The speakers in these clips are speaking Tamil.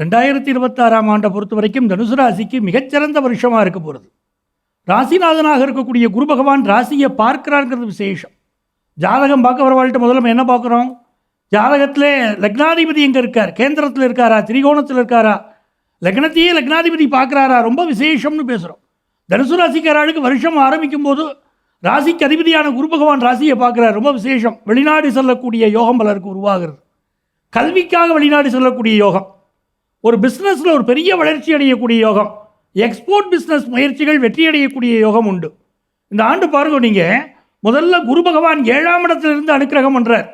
ரெண்டாயிரத்தி இருபத்தாறாம் ஆண்டை பொறுத்த வரைக்கும் தனுசு ராசிக்கு மிகச்சிறந்த வருஷமாக இருக்க போகிறது ராசிநாதனாக இருக்கக்கூடிய குரு பகவான் ராசியை பார்க்கிறாருங்கிறது விசேஷம். ஜாதகம் பார்க்க வரவாழ்கிட்ட முதல்ல நம்ம என்ன பார்க்குறோம்? ஜாதகத்தில் லக்னாதிபதி எங்கே இருக்கார்? கேந்திரத்தில் இருக்காரா? திரிகோணத்தில் இருக்காரா? லக்னத்தையே லக்னாதிபதி பார்க்குறாரா? ரொம்ப விசேஷம்னு பேசுகிறோம் தனுசு ராசிக்காராளுக்கு வருஷம் ஆரம்பிக்கும் போது ராசிக்கு அதிபதியான குரு பகவான் ராசியை பார்க்குறார். ரொம்ப விசேஷம். வெளிநாடு செல்லக்கூடிய யோகம் பலருக்கு உருவாகிறது. கல்விக்காக வெளிநாடு செல்லக்கூடிய யோகம். ஒரு பிஸ்னஸில் ஒரு பெரிய வளர்ச்சி அடையக்கூடிய யோகம். எக்ஸ்போர்ட் பிஸ்னஸ் முயற்சிகள் வெற்றி அடையக்கூடிய யோகம் உண்டு. இந்த ஆண்டு பாருங்கள் நீங்கள் முதல்ல குரு பகவான் ஏழாம் இடத்திலிருந்து அனுக்கிரகம் பண்ணுறார்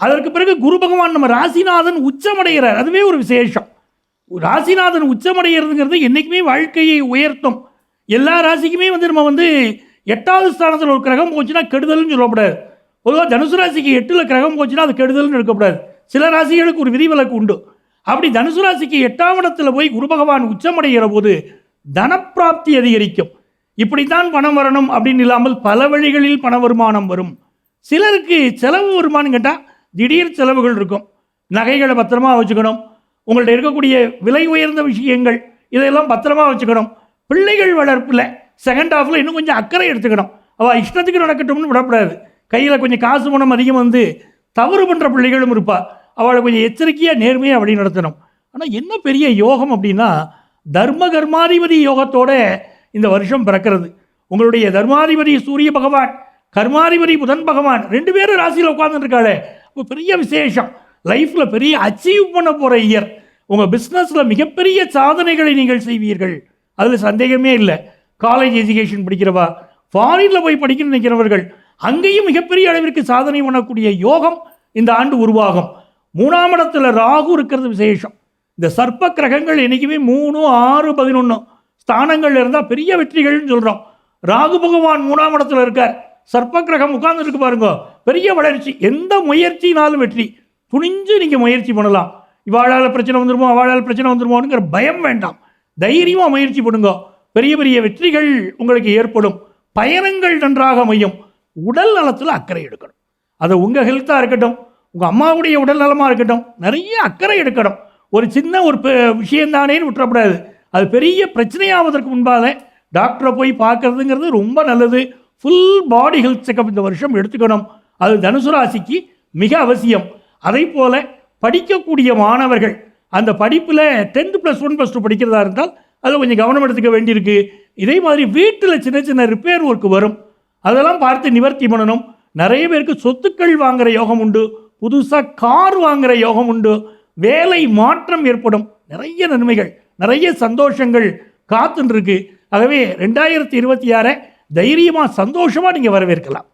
அதற்கு பிறகு குரு பகவான் நம்ம ராசிநாதன் உச்சமடைகிறார். அதுவே ஒரு விசேஷம். ராசிநாதன் உச்சமடைகிறதுங்கிறது என்றைக்குமே வாழ்க்கையை உயர்த்தும். எல்லா ராசிக்குமே வந்து நம்ம வந்து எட்டாவது ஸ்தானத்தில் ஒரு கிரகம் போச்சுன்னா கெடுதல்னு சொல்லக்கூடாது பொதுவாக தனுசு ராசிக்கு எட்டில் கிரகம் போச்சுன்னா அது கெடுதல்னு இருக்கக்கூடாது சில ராசிகளுக்கு ஒரு விதிவிலக்கு உண்டு. அப்படி தனுசு ராசிக்கு எட்டாம் இடத்துல போய் குரு பகவான் உச்சமடைகிற போது தனப்பிராப்தி அதிகரிக்கும். இப்படித்தான் பணம் வரணும் அப்படின்னு இல்லாமல் பல வழிகளில் பண வருமானம் வரும். சிலருக்கு செலவு வருமானம் கேட்டால் திடீர் செலவுகள் இருக்கும். நகைகளை பத்திரமா வச்சுக்கணும். உங்கள்ட்ட இருக்கக்கூடிய விலை உயர்ந்த விஷயங்கள் இதையெல்லாம் பத்திரமா வச்சுக்கணும். பிள்ளைகள் வளர்ப்பில் செகண்ட் ஹாஃபில் இன்னும் கொஞ்சம் அக்கறை எடுத்துக்கணும். அவள் இஷ்டத்துக்கு நடக்கட்டும்னு விடக்கூடாது கையில் கொஞ்சம் காசு பணம் அதிகம் வந்து தவறு பண்ணுற பிள்ளைகளும் இருப்பாள் அவளை கொஞ்சம் எச்சரிக்கையாக நேர்மையாக வழி நடத்தணும் ஆனால் என்ன பெரிய யோகம் அப்படின்னா தர்ம கர்மாதிபதி யோகத்தோட இந்த வருஷம் பிறக்கிறது. உங்களுடைய தர்மாதிபதி சூரிய பகவான் கர்மாதிபதி புதன் பகவான் ரெண்டு பேரும் ராசியில் உட்காந்துருக்காளே இப்போ பெரிய விசேஷம். லைஃப்பில் பெரிய அச்சீவ் பண்ண போகிற இயர் உங்கள் பிஸ்னஸில் மிகப்பெரிய சாதனைகளை நீங்கள் செய்வீர்கள். அதில் சந்தேகமே இல்லை. காலேஜ் எஜுகேஷன் படிக்கிறவா ஃபாரினில் போய் படிக்கணும்னு நினைக்கிறவர்கள் அங்கேயும் மிகப்பெரிய அளவிற்கு சாதனை பண்ணக்கூடிய யோகம் இந்த ஆண்டு உருவாகும். மூணாம் இடத்துல ராகு இருக்கிறது விசேஷம். இந்த சர்ப்ப கிரகங்கள் என்றைக்குமே மூணு ஆறு பதினொன்று ஸ்தானங்கள்ல இருந்தால் பெரிய வெற்றிகள்னு சொல்கிறோம் ராகு பகவான் மூணாம் இடத்துல இருக்கார். சர்ப்ப கிரகம் உட்கார்ந்துருக்கு பாருங்க. பெரிய வளர்ச்சி. எந்த முயற்சினாலும் வெற்றி. துணிஞ்சு நீங்கள் முயற்சி பண்ணலாம். இவாளால் பிரச்சனை வந்துருமோ அவளால் பிரச்சனை வந்துருமோங்கிற பயம் வேண்டாம். தைரியமாக முயற்சி பண்ணுங்க. பெரிய பெரிய வெற்றிகள் உங்களுக்கு ஏற்படும். பயணங்கள் நன்றாக அமையும். உடல் நலத்தில் அக்கறை எடுக்கணும். அது உங்கள் ஹெல்த்தாக இருக்கட்டும். உங்கள் அம்மாவுடைய உடல் நலமாக இருக்கட்டும் நிறைய அக்கறை எடுக்கணும். ஒரு சின்ன ஒரு பெ- விஷயம்தானேன்னு விட்டுறக்கூடாது. அது பெரிய பிரச்சனையாவதற்கு முன்பாக டாக்டரை போய் பார்க்கறதுங்கிறது ரொம்ப நல்லது. ஃபுல் பாடி ஹெல்த் செக்கப் இந்த வருஷம் எடுத்துக்கணும். அது தனுசு ராசிக்கு மிக அவசியம். அதே போல் படிக்கக்கூடிய மாணவர்கள் அந்த படிப்பில் tenth plus one plus two படிக்கிறதா இருந்தால் அதில் கொஞ்சம் கவனம் எடுத்துக்க வேண்டியிருக்கு. இதே மாதிரி வீட்டில் சின்ன சின்ன ரிப்பேர் ஒர்க் வரும். அதெல்லாம் பார்த்து நிவர்த்தி பண்ணணும். நிறைய பேருக்கு சொத்துக்கள் வாங்குகிற யோகம் உண்டு. புதுசாக கார் வாங்குற யோகம் உண்டு. வேலை மாற்றம் ஏற்படும். நிறைய நன்மைகள் நிறைய சந்தோஷங்கள் காத்துன்னு இருக்கு ஆகவே ரெண்டாயிரத்தி இருபத்தி ஆறை தைரியமாக சந்தோஷமாக நீங்கள் வரவேற்கலாம்.